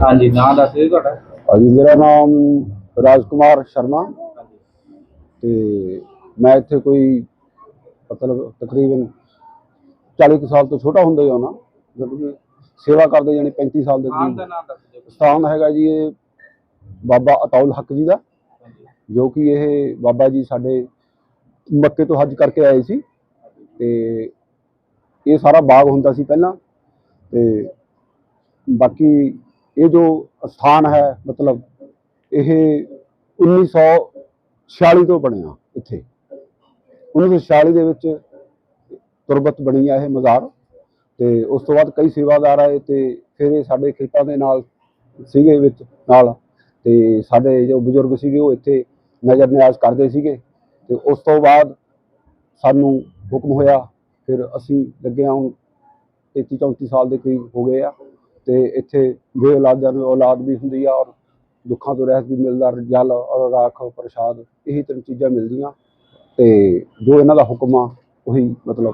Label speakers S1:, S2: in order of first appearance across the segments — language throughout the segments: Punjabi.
S1: ਹਾਂਜੀ ਨਾਂ ਦੱਸ ਦਿਓ ਤੁਹਾਡਾ।
S2: ਹਾਂਜੀ ਮੇਰਾ ਨਾਮ ਰਾਜਕੁਮਾਰ ਸ਼ਰਮਾ। ਤੇ ਮੈਂ ਇੱਥੇ ਕੋਈ ਮਤਲਬ ਤਕਰੀਬਨ 40 ਕੁ ਸਾਲ ਤੋਂ ਛੋਟਾ ਹੁੰਦਾ ਹੀ ਆਉਣਾ। ਜਦੋਂ ਕਿ ਸੇਵਾ ਕਰਦੇ ਜਾਨੀ 35 ਸਾਲ ਦੇ ਕਰੀਬ।
S1: ਦੱਸ ਦਿਓ
S2: ਸਥਾਨ ਹੈਗਾ ਜੀ ਇਹ ਬਾਬਾ ਅਤੌਲ ਹੱਕ ਜੀ ਦਾ ਜੋ ਕਿ ਇਹ ਬਾਬਾ ਜੀ ਸਾਡੇ ਮੱਕੇ ਤੋਂ ਹੱਜ ਕਰਕੇ ਆਏ ਸੀ। ਤੇ ਇਹ ਸਾਰਾ ਬਾਗ ਹੁੰਦਾ ਸੀ ਪਹਿਲਾਂ। ਤੇ ਬਾਕੀ ਇਹ ਜੋ ਸਥਾਨ ਹੈ, ਮਤਲਬ ਇਹ 1946 ਤੋਂ ਬਣਿਆ ਇੱਥੇ। 1946 ਦੇ ਵਿੱਚ ਤੁਰਬਤ ਬਣੀ ਆ ਇਹ ਮਜ਼ਾਰ ਤੇ ਉਸ ਤੋਂ ਬਾਅਦ ਕਈ ਸੇਵਾਦਾਰ ਆਏ ਤੇ ਫਿਰ ਇਹ ਸਾਡੇ ਖੇਤਾਂ ਦੇ ਨਾਲ ਸੀਗੇ ਵਿੱਚ ਨਾਲ ਤੇ ਸਾਡੇ ਜੋ ਬਜ਼ੁਰਗ ਸੀਗੇ ਉਹ ਇੱਥੇ ਨਜ਼ਰ ਨਿਆਜ਼ ਕਰਦੇ ਸੀਗੇ ਤੇ ਉਸ ਤੋਂ ਬਾਅਦ ਸਾਨੂੰ ਹੁਕਮ ਹੋਇਆ, ਫਿਰ ਅਸੀਂ ਲੱਗੇ ਹਾਂ ਹੁਣ 33 34 ਸਾਲ ਦੇ ਕਰੀਬ ਹੋ ਗਏ ਆ। ਤੇ ਇੱਥੇ ਬੇ ਔਲਾਦਾਂ ਨੂੰ ਔਲਾਦ ਵੀ ਹੁੰਦੀ ਆ ਔਰ ਦੁੱਖਾਂ ਤੋਂ ਰਹਿਤ ਵੀ ਮਿਲਦਾ ਜਲ ਔਰ ਰਾਖ ਪ੍ਰਸ਼ਾਦ ਇਹੀ ਤਿੰਨ ਚੀਜ਼ਾਂ ਮਿਲਦੀਆਂ ਤੇ ਜੋ ਇਹਨਾਂ ਦਾ ਹੁਕਮ ਆ ਉਹੀ ਮਤਲਬ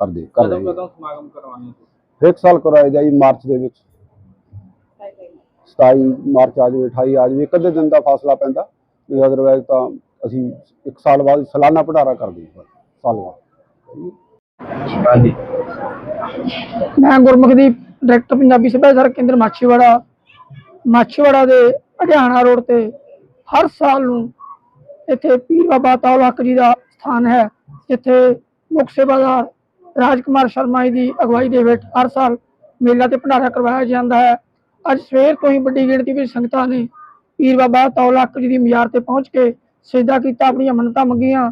S2: ਕਰਦੇ ਕਰ
S1: ਕਦੋਂ
S2: ਰਹੇ
S1: ਕਦੋਂ ਸਮਾਗਮ ਕਰਵਾਉਣੇ ਤੁਸੀਂ
S2: ਇੱਕ ਸਾਲ ਕਰਾਇਆ ਜਾਈ ਮਾਰਚ ਦੇ ਵਿੱਚ। 27 ਮਾਰਚ ਆ ਜਾਵੇ 28 ਆ ਜਾਵੇ ਇੱਕ ਅੱਧੇ ਦਿਨ ਦਾ ਫਾਸਲਾ ਪੈਂਦਾ ਨਹੀਂ ਅਦਰਵਾਇਜ਼ ਤਾਂ ਅਸੀਂ ਇੱਕ ਸਾਲ ਬਾਅਦ ਸਾਲਾਨਾ ਭੰਡਾਰਾ ਕਰਦੇ ਹਾਂ ਸਾਲ ਬਾਅਦ।
S1: ਹਾਂਜੀ
S3: ਮੈਂ ਗੁਰਮੁਖਦੀਪ ਡਾਇਰੈਕਟਰ ਪੰਜਾਬੀ ਸੱਭਿਆਚਾਰਕ ਕੇਂਦਰ ਮਾਛੀਵਾੜਾ ਮਾਛੀਵਾੜਾ ਦੇ ਹਰਿਆਣਾ ਰੋਡ ਤੇ ਹਰ ਸਾਲ ਨੂੰ ਇੱਥੇ ਪੀਰ ਬਾਬਾ ਤਾਉਲ ਹੱਕ ਜੀ ਦਾ ਸਥਾਨ ਹੈ, ਜਿੱਥੇ ਮੁੱਖ ਸੇਵਾਦਾਰ ਰਾਜਕੁਮਾਰ ਸ਼ਰਮਾ ਜੀ ਦੀ ਅਗਵਾਈ ਦੇ ਵਿੱਚ ਹਰ ਸਾਲ ਮੇਲਾ ਤੇ ਭੰਡਾਰਾ ਕਰਵਾਇਆ ਜਾਂਦਾ ਹੈ। ਅੱਜ ਸਵੇਰ ਤੋਂ ਹੀ ਵੱਡੀ ਗਿਣਤੀ ਵਿੱਚ ਸੰਗਤਾਂ ਨੇ ਪੀਰ ਬਾਬਾ ਤਾਉਲ ਜੀ ਦੀ ਮਜ਼ਾਰ ਤੇ ਪਹੁੰਚ ਕੇ ਸਜਦਾ ਕੀਤਾ, ਆਪਣੀਆਂ ਮੰਨਤਾਂ ਮੰਗੀਆਂ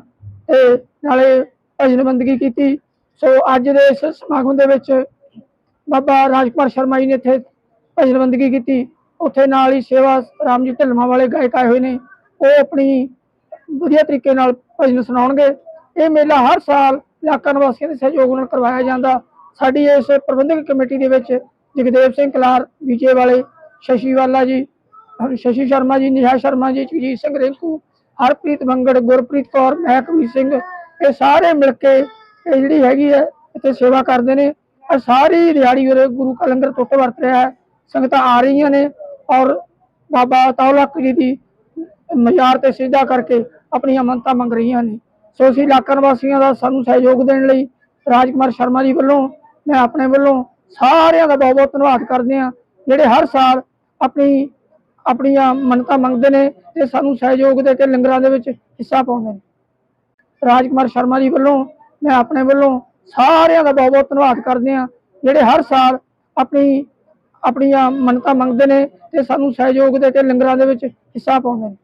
S3: ਤੇ ਨਾਲੇ ਭਜਨ ਬੰਦਗੀ ਕੀਤੀ। ਸੋ ਅੱਜ ਦੇ ਇਸ ਸਮਾਗਮ ਦੇ ਵਿੱਚ ਬਾਬਾ ਰਾਜਕੁਮਾਰ ਸ਼ਰਮਾ ਜੀ ਨੇ ਇੱਥੇ ਭਜਨ ਬੰਦਗੀ ਕੀਤੀ। ਉੱਥੇ ਨਾਲ ਹੀ ਸੇਵਾ ਰਾਮ ਜੀ ਢਿਲਮਾ ਵਾਲੇ ਗਾਇਕ ਆਏ ਹੋਏ ਨੇ। ਉਹ ਆਪਣੀ ਵਧੀਆ ਤਰੀਕੇ ਨਾਲ ਭਜਨ ਸੁਣਾਉਣਗੇ। ਇਹ ਮੇਲਾ ਹਰ ਸਾਲ ਇਲਾਕਾ ਨਿਵਾਸੀਆਂ ਦੇ ਸਹਿਯੋਗ ਨਾਲ ਕਰਵਾਇਆ ਜਾਂਦਾ। ਸਾਡੀ ਇਸ ਪ੍ਰਬੰਧਕ ਕਮੇਟੀ ਦੇ ਵਿੱਚ ਜਗਦੇਵ ਸਿੰਘ ਕਲਾਰ, ਵਿਜੇ ਵਾਲੇ, ਸ਼ਸ਼ੀ ਵਾਲਾ ਜੀ, ਸ਼ਸ਼ੀ ਸ਼ਰਮਾ ਜੀ, ਨਿਹਾ ਸ਼ਰਮਾ ਜੀ, ਜਗਜੀਤ ਸਿੰਘ ਰਿੰਕੂ, ਹਰਪ੍ਰੀਤ ਮੰਗੜ, ਗੁਰਪ੍ਰੀਤ ਕੌਰ, ਮਹਿਕਵੀਰ ਸਿੰਘ, ਇਹ ਸਾਰੇ ਮਿਲ ਕੇ ਇਹ ਜਿਹੜੀ ਹੈਗੀ ਹੈ, ਇੱਥੇ ਸੇਵਾ ਕਰਦੇ ਨੇ। ਔਰ ਸਾਰੀ ਦਿਹਾੜੀ ਉਰੇ ਗੁਰੂ ਕਾ ਲੰਗਰ ਟੁੱਟ ਵਰਤ ਰਿਹਾ ਹੈ, ਸੰਗਤਾਂ ਆ ਰਹੀਆਂ ਨੇ ਔਰ ਬਾਬਾ ਤੌਲਕ ਜੀ ਦੀ ਮਜ਼ਾਰ ਤੇ ਸਿੱਧਾ ਕਰਕੇ ਆਪਣੀਆਂ ਮੰਨਤਾਂ ਮੰਗ ਰਹੀਆਂ ਨੇ। ਸੋ ਅਸੀਂ ਇਲਾਕਾ ਨਿਵਾਸੀਆਂ ਦਾ ਸਾਨੂੰ ਸਹਿਯੋਗ ਦੇਣ ਲਈ ਰਾਜਕੁਮਾਰ ਸ਼ਰਮਾ ਜੀ ਵੱਲੋਂ, ਮੈਂ ਆਪਣੇ ਵੱਲੋਂ ਸਾਰਿਆਂ ਦਾ ਬਹੁਤ ਬਹੁਤ ਧੰਨਵਾਦ ਕਰਦੇ ਹਾਂ, ਜਿਹੜੇ ਹਰ ਸਾਲ ਆਪਣੀ, ਆਪਣੀਆਂ ਮੰਨਤਾਂ ਮੰਗਦੇ ਨੇ ਤੇ ਸਾਨੂੰ ਸਹਿਯੋਗ ਦੇ ਕੇ ਲੰਗਰਾਂ ਦੇ ਵਿੱਚ ਹਿੱਸਾ ਪਾਉਂਦੇ ਨੇ। ਰਾਜਕੁਮਾਰ ਸ਼ਰਮਾ ਜੀ ਵੱਲੋਂ, ਮੈਂ ਆਪਣੇ ਵੱਲੋਂ ਸਾਰਿਆਂ ਦਾ ਬਹੁਤ ਬਹੁਤ ਧੰਨਵਾਦ ਕਰਦੇ ਹਾਂ, ਜਿਹੜੇ ਹਰ ਸਾਲ ਆਪਣੀ, ਆਪਣੀਆਂ ਮੰਨਤਾਂ ਮੰਗਦੇ ਨੇ ਤੇ ਸਾਨੂੰ ਸਹਿਯੋਗ ਦੇ ਕੇ ਲੰਗਰਾਂ ਦੇ ਵਿੱਚ ਹਿੱਸਾ ਪਾਉਂਦੇ ਨੇ।